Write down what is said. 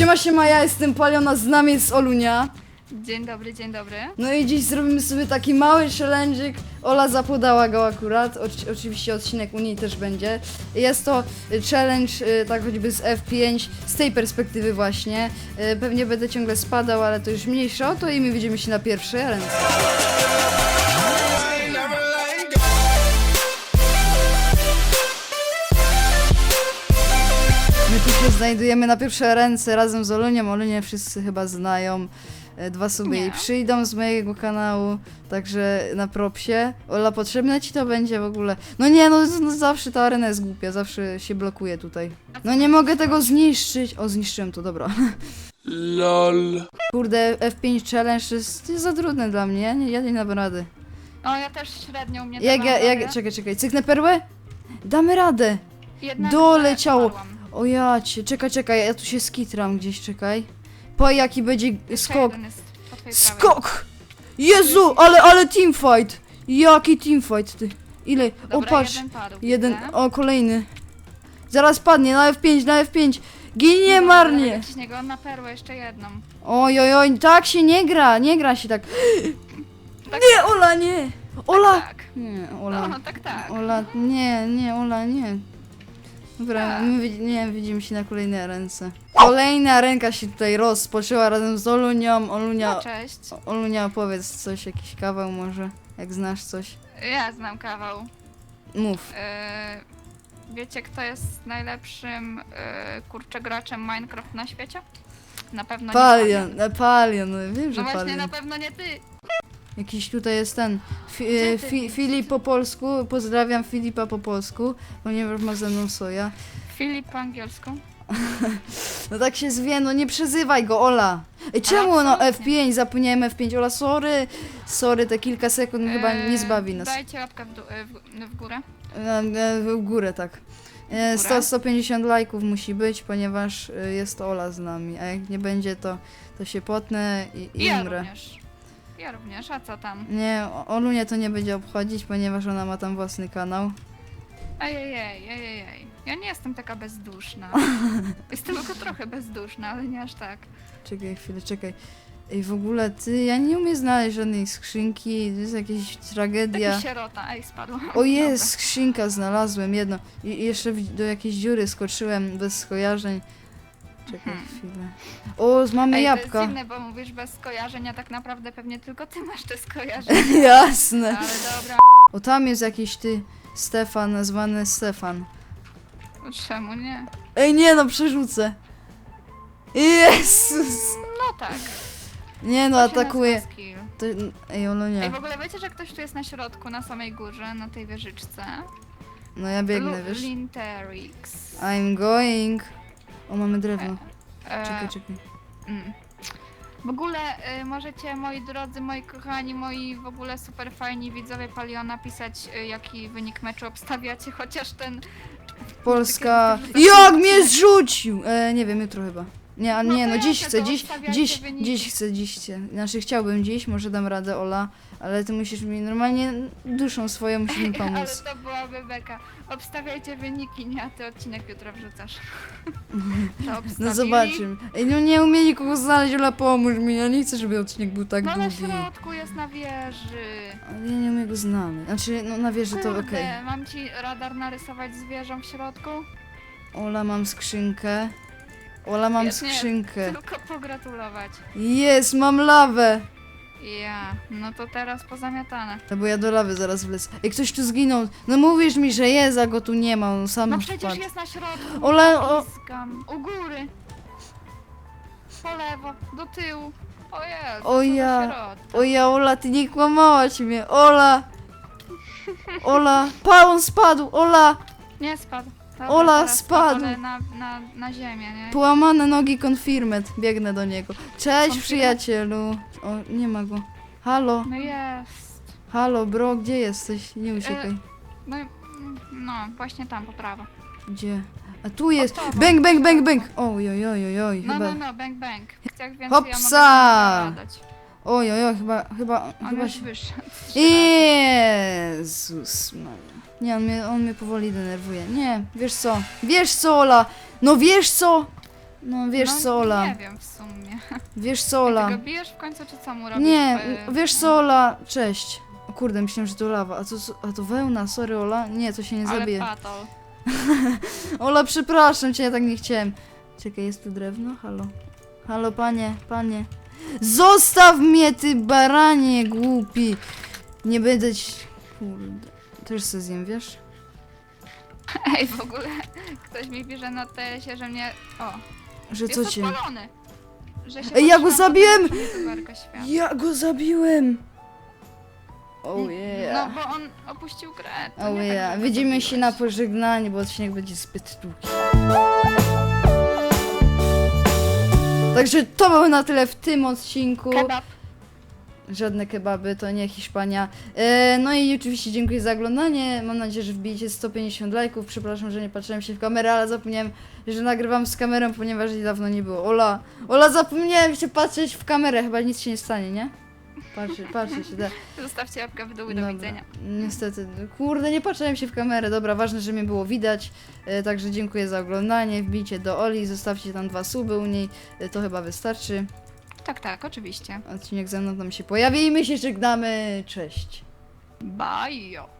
Siema, siema, ja jestem Paliona, z nami jest Olunia. Dzień dobry, dzień dobry. No i dziś zrobimy sobie taki mały challenge'ik. Ola zapodała go akurat, Oczy- oczywiście odcinek u niej też będzie. Jest to challenge, y, tak choćby z F5, z tej perspektywy właśnie. Y, Pewnie będę ciągle spadał, ale to już mniejsze o to i my widzimy się na pierwszej ręce. Znajdujemy na pierwsze ręce razem z Olunią. Olunię wszyscy chyba znają. E, Dwa sobie Nie. jej przyjdą z mojego kanału, także na propsie. Ola, potrzebne ci to będzie w ogóle. No nie, no, no zawsze ta arena jest głupia, zawsze się blokuje tutaj. No nie mogę tego zniszczyć. O, zniszczyłem to, dobra. LOL. Kurde, F5 challenge jest, jest za trudne dla mnie, nie, ja nie dam rady. O, ja też średnio u mnie Jak, ja, dawałam, jak, czekaj, czekaj, cyknę perłę? Damy radę. Jedna doleciało. spadłam. O ja cię, czekaj, czekaj, ja tu się skitram gdzieś, czekaj. Po jaki będzie skok. jeden jest po twojej prawej. Skok! Jezu, ale, ale teamfight! Jaki teamfight, ty? Ile? O, Dobra, patrz. jeden padł. Jeden, widzę. o, kolejny. Zaraz padnie, na F5, na F5. Ginie Dobra, marnie. naciśnij go na perłę jeszcze jedną. Oj, oj, oj, tak się nie gra, nie gra się tak. Tak, Nie, Ola, nie! Ola! Tak. Nie, No, Ola. tak, tak. Ola, nie, nie, Ola, nie. Dobra, Tak. my widz- nie, widzimy się na kolejnej ręce. Kolejna ręka się tutaj rozpoczęła razem z Olunią. Olunia, No, cześć. Olunia, opowiedz coś, jakiś kawał może, jak znasz coś. Ja znam kawał. Mów. E, wiecie, kto jest najlepszym e, kurczę graczem Minecraft na świecie? Na pewno nie Palion, e, Palion, no wiem, że No właśnie, Palion. na pewno nie ty. Jakiś tutaj jest ten, fi, e, fi? Filip po polsku, pozdrawiam Filipa po polsku, ponieważ ma ze mną soja. Filip po angielsku. No tak się zwie, no nie przezywaj go, Ola. Ej, czemu no absolutnie. F5, zapomniałem F5, Ola, sorry. Sorry, te kilka sekund chyba E, nie zbawi nas. Dajcie łapkę w, dół- e, w, w górę. E, e, W górę, tak. E, W 100, górę? 150 lajków musi być, ponieważ e, jest Ola z nami, a jak nie będzie, to, to się potnę i, I i ja umrę. również. Ja również, a co tam? Nie, o- to nie będzie obchodzić, ponieważ ona ma tam własny kanał. Ejejej, ejejej. Ja nie jestem taka bezduszna. Jestem tylko trochę bezduszna, ale nie aż tak. Czekaj chwilę, czekaj. Ej, w ogóle ty, ja nie umiem znaleźć żadnej skrzynki, to jest jakaś tragedia. Taki sierota. Ej, spadłam. O jest, skrzynka znalazłem, jedno. I i jeszcze w- do jakiejś dziury skoczyłem bez skojarzeń. Czekaj Hmm. chwilę. O, mamy Ej, to jabłka. jest dziwne, bo mówisz bez skojarzeń, a tak naprawdę pewnie tylko ty masz te skojarzenia. Jasne. Ale dobra. O, tam jest jakiś ty, Stefan, nazwany Stefan. Czemu nie? Ej, nie no, przerzucę. Jezus. No tak. Nie no, To się atakuje. nazywa skill. To, ej, Olo Ej, nie. w ogóle wiecie, że ktoś tu jest na środku, na samej górze, na tej wieżyczce? No ja biegnę, Lu- wiesz. Linterix. I'm going. O, mamy drewno. E, Czekaj, czekaj. Mm. W ogóle y, możecie, moi drodzy, moi kochani, moi w ogóle super fajni widzowie Paliona napisać, y, jaki wynik meczu obstawiacie, chociaż ten... Polska. Jak mnie zrzucił! E, nie wiem, jutro chyba. Nie, a nie, no dziś chcę, dziś, dziś, dziś chcę, dziś chcę. Znaczy chciałbym dziś, może dam radę Ola, ale ty musisz mi normalnie duszą swoją musisz mi Ale pomóc. to byłaby beka. Obstawiajcie wyniki, nie, a ty odcinek jutro wrzucasz. To No obstawili. zobaczymy. Ej, no nie umie nikogo znaleźć, Ola pomóż mi, ja nie chcę, żeby odcinek był tak No na długi. środku jest na wieży. Ale ja nie umiem go znaleźć. Znaczy, no na wieży to Kurde, okej. mam ci radar narysować z wieżą w środku? Ola, mam skrzynkę. Ola, mam Jest, nie. skrzynkę. Tylko pogratulować. Jest, mam lawę! Ja, no to teraz pozamiatane. No bo ja do lawy zaraz wlecę. Ej, ktoś tu zginął. No mówisz mi, że jest, a go tu nie ma, on sam No przecież wpadł. jest na środku. Ole, o-. U góry. Po lewo, do tyłu. O Jezu, O ja. O ja, Ola, ty nie kłamałaś mnie. Ola! Ola! Pa, on spadł! Ola! Nie spadł. Dobra, Ola, teraz spadł. Na, na, na ziemię, nie? Połamane nogi confirmed. Biegnę do niego. Cześć, Confirmed? przyjacielu. O, nie ma go. Halo, No jest. halo, bro, gdzie jesteś? Nie uciekaj. No, i- no właśnie tam, po prawo. Gdzie? A tu jest. tobą. Bang, bang, bang, bang! Oj, oj, oj, oj, oj, No, chyba. no, no, bang, bang. Jak więcej Hopsa! ja mogę dać. Oj, oj, oj, chyba, chyba, On chyba już się... wyszedł. Jezus Maria. Nie, on mnie, on mnie powoli denerwuje. Nie, wiesz co? Wiesz co, Ola? No wiesz co? No wiesz no, co, Ola. Nie wiem w sumie. Wiesz co, Ola. Ty go bijesz w końcu, czy co mu robisz? Nie, wiesz co, Ola, cześć. O kurde, myślałem, że to lawa. A to, a to wełna, sorry, Ola. Nie, to się nie Ale zabije. patol. Ola, przepraszam cię, ja tak nie chciałem. Czekaj, jest tu drewno? Halo. Halo, panie, panie. Zostaw mnie, ty baranie głupi. Nie będę ci... Kurde. Też se zjem, wiesz? Ej, w ogóle ktoś mi pisze na tesie, że mnie... O, Że jest co cię... odpalony. Że się Ej, ja go patrzyłam, zabiłem! to. Ja go zabiłem! Oh yeah. No bo on opuścił grę. to Oh nie tak, yeah. Widzimy się na pożegnanie, bo odcinek będzie zbyt długi. Także to było na tyle w tym odcinku. Kebab. Żadne kebaby, to nie Hiszpania. E, no i oczywiście dziękuję za oglądanie. Mam nadzieję, że wbijecie 150 lajków. Przepraszam, że nie patrzyłem się w kamerę, ale zapomniałem, że nagrywam z kamerą, ponieważ dawno nie było. Ola, Ola, zapomniałem się patrzeć w kamerę. Chyba nic się nie stanie, nie? Patrzę, patrzę się. Da. Zostawcie łapkę w dół do Dobra. widzenia. Niestety, kurde, nie patrzyłem się w kamerę. Dobra, ważne, że mnie było widać. E, także dziękuję za oglądanie. Wbijcie do Oli, zostawcie tam dwa suby u niej. E, to chyba wystarczy. Tak, tak, oczywiście. Odcinek ze mną tam się pojawi i my się żegnamy. Cześć. Bye.